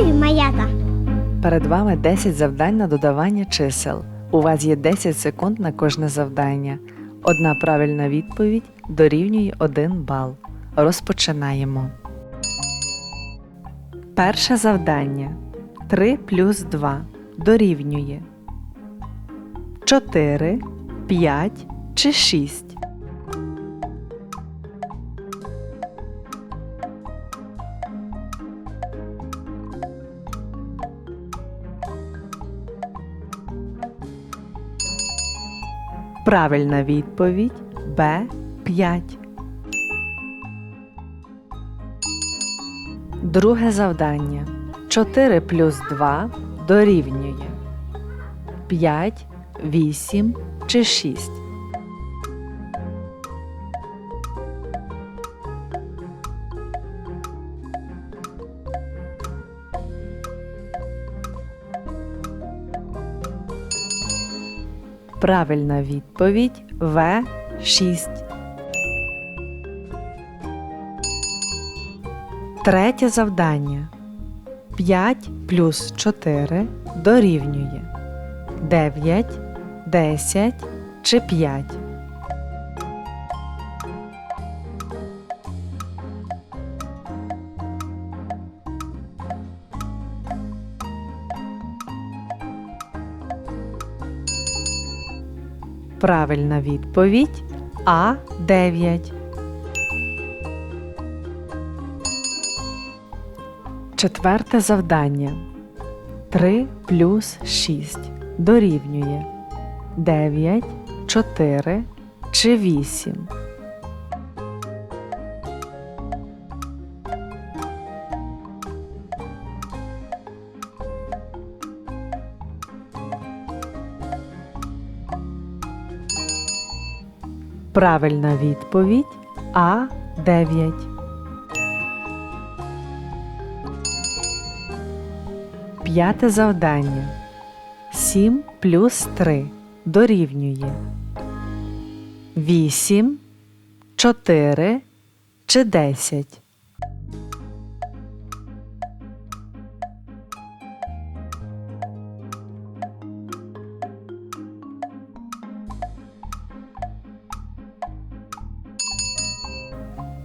Готові малята? Перед вами 10 завдань на додавання чисел. У вас є 10 секунд на кожне завдання. Одна правильна відповідь дорівнює 1 бал. Розпочинаємо. Перше завдання 3 плюс 2 дорівнює 4, 5 чи 6. Правильна відповідь Б 5. Друге завдання. 4 плюс 2 дорівнює 5, 8 чи 6. Правильна відповідь В 6. Третє завдання. 5 плюс 4 дорівнює 9, 10 чи 5. Правильна відповідь А 9. Четверте завдання. 3 плюс 6 дорівнює 9, 4 чи 8. Правильна відповідь А 9. П'яте завдання. 7 плюс 3 дорівнює 8, 4 чи 10.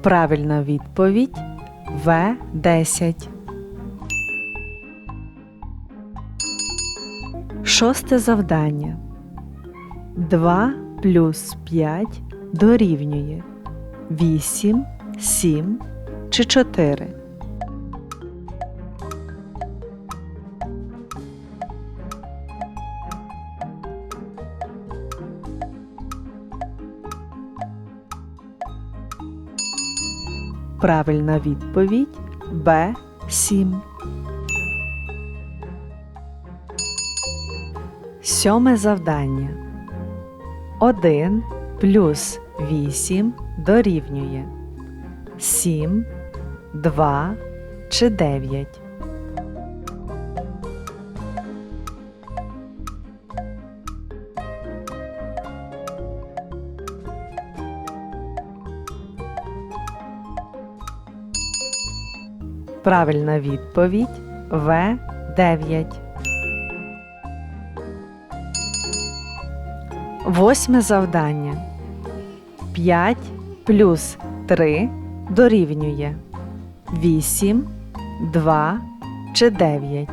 Правильна відповідь В 10. Шосте завдання. 2 плюс 5 дорівнює 8, 7 чи 4. Правильна відповідь Б 7. Сьоме завдання. 1 плюс 8 дорівнює 7, 2 чи 9. Правильна відповідь В 9. Восьме завдання. 5 плюс 3 дорівнює 8, 2 чи 9.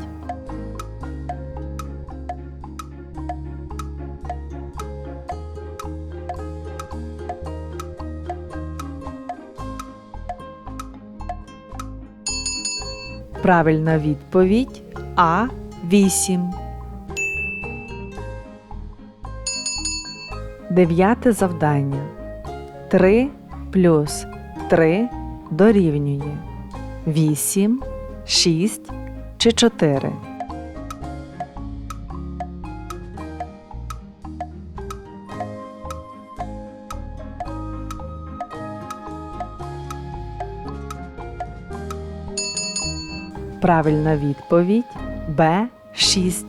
Правильна відповідь А 8. Дев'яте завдання. 3 плюс 3 дорівнює 8, 6 чи 4. Правильна відповідь Б 6.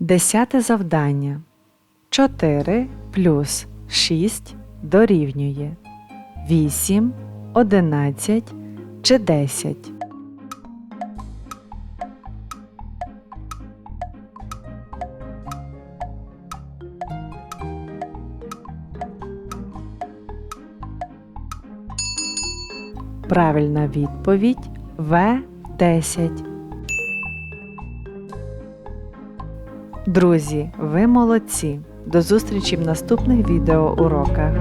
Десяте завдання. 4 плюс 6 дорівнює 8, 11 чи 10? Правильна відповідь В10. Друзі, ви молодці! До зустрічі в наступних відеоуроках.